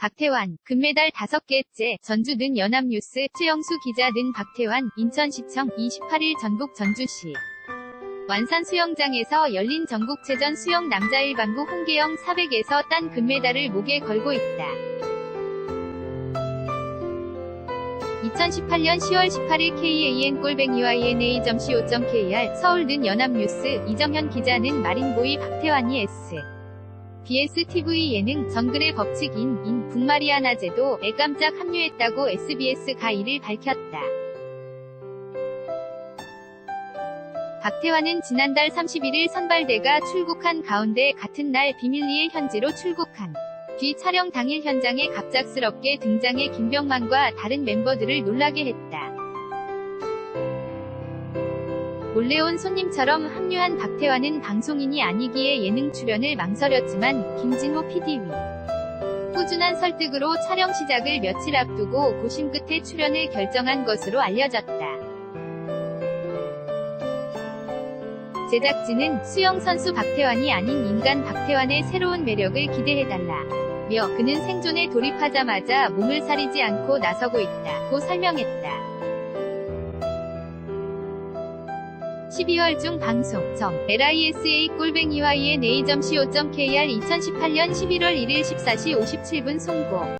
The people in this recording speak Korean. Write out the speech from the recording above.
박태환, 금메달 5개째, 전주 는 연합뉴스, 최영수 기자 는 박태환, 인천시청, 28일 전북 전주시. 완산 수영장에서 열린 전국체전 수영 남자 일반부 홍계영 400에서 딴 금메달을 목에 걸고 있다. 2018년 10월 18일 KAN 꼴뱅이와 ENA.co.kr 서울 는 연합뉴스 이정현 기자는 마린보이 박태환이 S. BSTV 예능 정글의 법칙인 인 북마리아나 제도에 깜짝 합류했다고 SBS가 이를 밝혔다. 박태환은 지난달 31일 선발대가 출국한 가운데 같은 날 비밀리에 현지로 출국한 뒤 촬영 당일 현장에 갑작스럽게 등장해 김병만과 다른 멤버들을 놀라게 했다. 몰래 온 손님처럼 합류한 박태환은 방송인이 아니기에 예능 출연을 망설였지만 김진호 PD 위 꾸준한 설득으로 촬영 시작을 며칠 앞두고 고심 끝에 출연을 결정한 것으로 알려졌다. 제작진은 수영 선수 박태환이 아닌 인간 박태환의 새로운 매력을 기대해달라. 며 그는 생존에 돌입하자마자 몸을 사리지 않고 나서고 있다. 고 설명했다. 12월 중 방송 점 LISA 꼴뱅이와 ENA.co.kr 2018년 11월 1일 14시 57분 송고